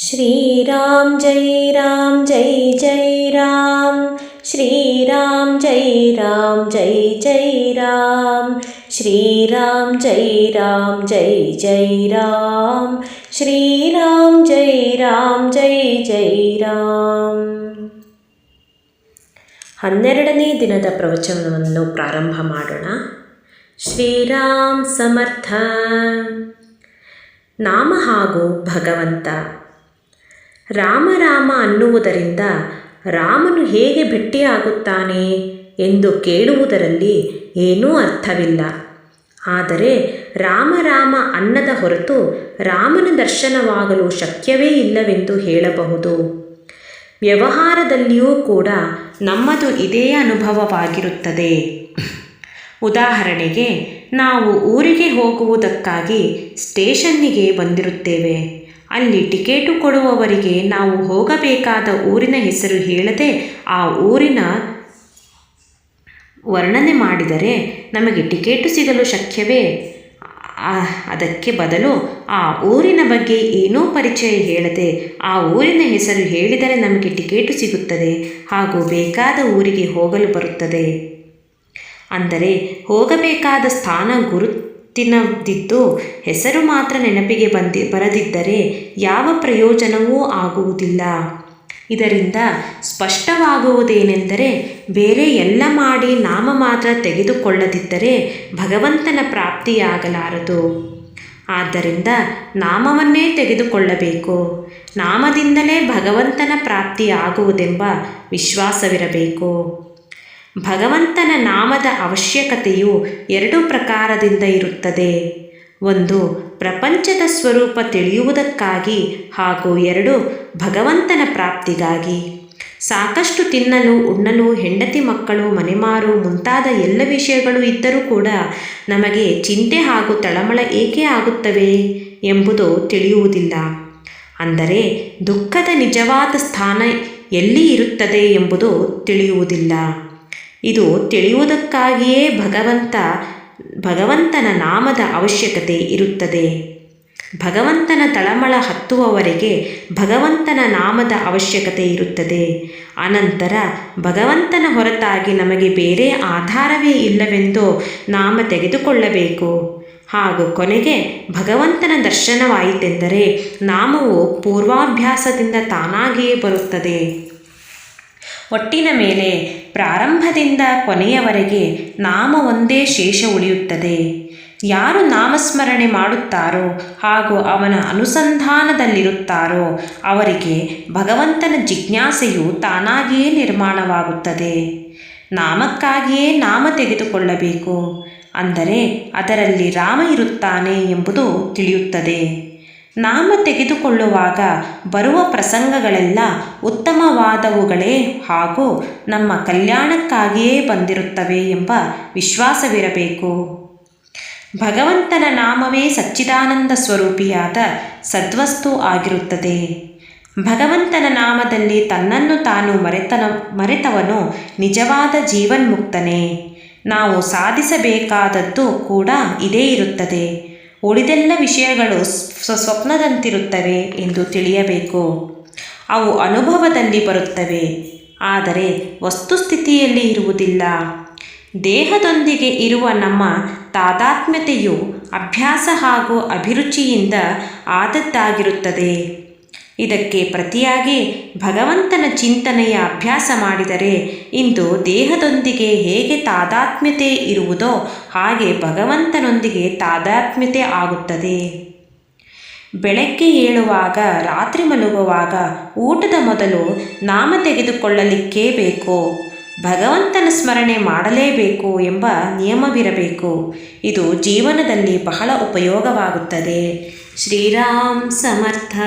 श्रीराम जय राम जय जय राम श्रीराम जय राम जय जय राम श्रीराम जय राम जय जय राम श्रीराम जय राम जय जय ರಾಮ್ ಹನ್ನೆರಡನೇ ದಿನದ ಪ್ರವಚನವನ್ನು ಪ್ರಾರಂಭ ಮಾಡೋಣ ಶ್ರೀರಾಮ್ ಸಮರ್ಥ ನಾಮ ಹಾಗೂ ಭಗವಂತ ರಾಮ ರಾಮ ಅನ್ನುವುದರಿಂದ ರಾಮನು ಹೇಗೆ ಭೆಟ್ಟಿಯಾಗುತ್ತಾನೆ ಎಂದು ಕೇಳುವುದರಲ್ಲಿ ಏನೂ ಅರ್ಥವಿಲ್ಲ. ಆದರೆ ರಾಮರಾಮ ರಾಮ ಅನ್ನದ ಹೊರತು ರಾಮನ ದರ್ಶನವಾಗಲು ಶಕ್ಯವೇ ಇಲ್ಲವೆಂದು ಹೇಳಬಹುದು. ವ್ಯವಹಾರದಲ್ಲಿಯೂ ಕೂಡ ನಮ್ಮದು ಇದೇ ಅನುಭವವಾಗಿರುತ್ತದೆ. ಉದಾಹರಣೆಗೆ, ನಾವು ಊರಿಗೆ ಹೋಗುವುದಕ್ಕಾಗಿ ಸ್ಟೇಷನ್ನಿಗೆ ಬಂದಿರುತ್ತೇವೆ. ಅಲ್ಲಿ ಟಿಕೆಟು ಕೊಡುವವರಿಗೆ ನಾವು ಹೋಗಬೇಕಾದ ಊರಿನ ಹೆಸರು ಹೇಳದೆ ಆ ಊರಿನ ವರ್ಣನೆ ಮಾಡಿದರೆ ನಮಗೆ ಟಿಕೆಟು ಸಿಗಲು ಶಕ್ಯವೇ? ಅದಕ್ಕೆ ಬದಲು ಆ ಊರಿನ ಬಗ್ಗೆ ಏನೂ ಪರಿಚಯ ಹೇಳದೆ ಆ ಊರಿನ ಹೆಸರು ಹೇಳಿದರೆ ನಮಗೆ ಟಿಕೆಟು ಸಿಗುತ್ತದೆ. ಹಾಗೂ ಬೇಕಾದ ಊರಿಗೆ ಹೋಗಲು ಬರುತ್ತದೆ. ಅಂದರೆ ಹೋಗಬೇಕಾದ ಸ್ಥಾನ ಗುರುತಿನದಿದ್ದು ಹೆಸರು ಮಾತ್ರ ನೆನಪಿಗೆ ಬಂದಿ ಬರದಿದ್ದರೆ ಯಾವ ಪ್ರಯೋಜನವೂ ಆಗುವುದಿಲ್ಲ. ಇದರಿಂದ ಸ್ಪಷ್ಟವಾಗುವುದೇನೆಂದರೆ ಬೇರೆ ಎಲ್ಲ ಮಾಡಿ ನಾಮ ಮಾತ್ರ ತೆಗೆದುಕೊಳ್ಳದಿದ್ದರೆ ಭಗವಂತನ ಪ್ರಾಪ್ತಿಯಾಗಲಾರದು. ಆದ್ದರಿಂದ ನಾಮವನ್ನೇ ತೆಗೆದುಕೊಳ್ಳಬೇಕು. ನಾಮದಿಂದಲೇ ಭಗವಂತನ ಪ್ರಾಪ್ತಿಯಾಗುವುದೆಂಬ ವಿಶ್ವಾಸವಿರಬೇಕು. ಭಗವಂತನ ನಾಮದ ಅವಶ್ಯಕತೆಯು ಎರಡು ಪ್ರಕಾರದಿಂದ ಇರುತ್ತದೆ. ಒಂದು, ಪ್ರಪಂಚದ ಸ್ವರೂಪ ತಿಳಿಯುವುದಕ್ಕಾಗಿ ಹಾಗೂ ಎರಡು, ಭಗವಂತನ ಪ್ರಾಪ್ತಿಗಾಗಿ. ಸಾಕಷ್ಟು ತಿನ್ನಲು, ಉಣ್ಣಲು, ಹೆಂಡತಿ ಮಕ್ಕಳು, ಮನೆಮಾರು ಮುಂತಾದ ಎಲ್ಲ ವಿಷಯಗಳು ಇದ್ದರೂ ಕೂಡ ನಮಗೆ ಚಿಂತೆ ಹಾಗೂ ತಳಮಳ ಏಕೆ ಆಗುತ್ತವೆ ಎಂಬುದು ತಿಳಿಯುವುದಿಲ್ಲ. ಅಂದರೆ, ದುಃಖದ ನಿಜವಾದ ಸ್ಥಾನ ಎಲ್ಲಿ ಇರುತ್ತದೆ ಎಂಬುದು ತಿಳಿಯುವುದಿಲ್ಲ. ಇದು ತಿಳಿಯುವುದಕ್ಕಾಗಿಯೇ ಭಗವಂತ, ಭಗವಂತನ ನಾಮದ ಅವಶ್ಯಕತೆ ಇರುತ್ತದೆ. ಭಗವಂತನ ತಳಮಳ ಹತ್ತುವವರೆಗೆ ಭಗವಂತನ ನಾಮದ ಅವಶ್ಯಕತೆ ಇರುತ್ತದೆ. ಅನಂತರ ಭಗವಂತನ ಹೊರತಾಗಿ ನಮಗೆ ಬೇರೆ ಆಧಾರವೇ ಇಲ್ಲವೆಂದು ನಾಮ ತೆಗೆದುಕೊಳ್ಳಬೇಕು. ಹಾಗೂ ಕೊನೆಗೆ ಭಗವಂತನ ದರ್ಶನವಾಯಿತೆಂದರೆ ನಾಮವು ಪೂರ್ವಾಭ್ಯಾಸದಿಂದ ತಾನಾಗಿಯೇ ಬರುತ್ತದೆ. ಒಟ್ಟಿನ ಮೇಲೆ ಪ್ರಾರಂಭದಿಂದ ಕೊನೆಯವರೆಗೆ ನಾಮ ಒಂದೇ ಶೇಷ ಉಳಿಯುತ್ತದೆ. ಯಾರು ನಾಮಸ್ಮರಣೆ ಮಾಡುತ್ತಾರೋ ಹಾಗೂ ಅವನ ಅನುಸಂಧಾನದಲ್ಲಿರುತ್ತಾರೋ ಅವರಿಗೆ ಭಗವಂತನ ಜಿಜ್ಞಾಸೆಯು ತಾನಾಗಿಯೇ ನಿರ್ಮಾಣವಾಗುತ್ತದೆ. ನಾಮಕ್ಕಾಗಿಯೇ ನಾಮ ತೆಗೆದುಕೊಳ್ಳಬೇಕು. ಅಂದರೆ ಅದರಲ್ಲಿ ರಾಮ ಇರುತ್ತಾನೆ ಎಂಬುದು ತಿಳಿಯುತ್ತದೆ. ನಾಮ ತೆಗೆದುಕೊಳ್ಳುವಾಗ ಬರುವ ಪ್ರಸಂಗಗಳೆಲ್ಲ ಉತ್ತಮವಾದವುಗಳೇ ಹಾಗೂ ನಮ್ಮ ಕಲ್ಯಾಣಕ್ಕಾಗಿಯೇ ಬಂದಿರುತ್ತವೆ ಎಂಬ ವಿಶ್ವಾಸವಿರಬೇಕು. ಭಗವಂತನ ನಾಮವೇ ಸಚ್ಚಿದಾನಂದ ಸ್ವರೂಪಿಯಾದ ಸದ್ವಸ್ತು ಆಗಿರುತ್ತದೆ. ಭಗವಂತನ ನಾಮದಲ್ಲಿ ತನ್ನನ್ನು ತಾನು ಮರೆತನ, ಮರೆತವನು ನಿಜವಾದ ಜೀವನ್ಮುಕ್ತನೇ. ನಾವು ಸಾಧಿಸಬೇಕಾದದ್ದು ಕೂಡ ಇದೇ ಇರುತ್ತದೆ. ಉಳಿದೆಲ್ಲ ವಿಷಯಗಳು ಸ್ವಪ್ನದಂತಿರುತ್ತವೆ ಎಂದು ತಿಳಿಯಬೇಕು. ಅವು ಅನುಭವದಲ್ಲಿ ಬರುತ್ತವೆ, ಆದರೆ ವಸ್ತುಸ್ಥಿತಿಯಲ್ಲಿ ಇರುವುದಿಲ್ಲ. ದೇಹದೊಂದಿಗೆ ಇರುವ ನಮ್ಮ ತಾದಾತ್ಮ್ಯತೆಯು ಅಭ್ಯಾಸ ಹಾಗೂ ಅಭಿರುಚಿಯಿಂದ ಆದದ್ದಾಗಿರುತ್ತದೆ. ಇದಕ್ಕೆ ಪ್ರತಿಯಾಗಿ ಭಗವಂತನ ಚಿಂತನೆಯ ಅಭ್ಯಾಸ ಮಾಡಿದರೆ ಇಂದು ದೇಹದೊಂದಿಗೆ ಹೇಗೆ ತಾದಾತ್ಮ್ಯತೆ ಇರುವುದೋ ಹಾಗೆ ಭಗವಂತನೊಂದಿಗೆ ತಾದಾತ್ಮ್ಯತೆ ಆಗುತ್ತದೆ. ಬೆಳಗ್ಗೆ ಏಳುವಾಗ, ರಾತ್ರಿ ಮಲಗುವಾಗ, ಊಟದ ಮೊದಲು ನಾಮ ತೆಗೆದುಕೊಳ್ಳಲಿಕ್ಕೇ ಬೇಕು? ಭಗವಂತನ ಸ್ಮರಣೆ ಮಾಡಲೇಬೇಕು ಎಂಬ ನಿಯಮವಿರಬೇಕು. ಇದು ಜೀವನದಲ್ಲಿ ಬಹಳ ಉಪಯೋಗವಾಗುತ್ತದೆ. ಶ್ರೀರಾಮ್ ಸಮರ್ಥ.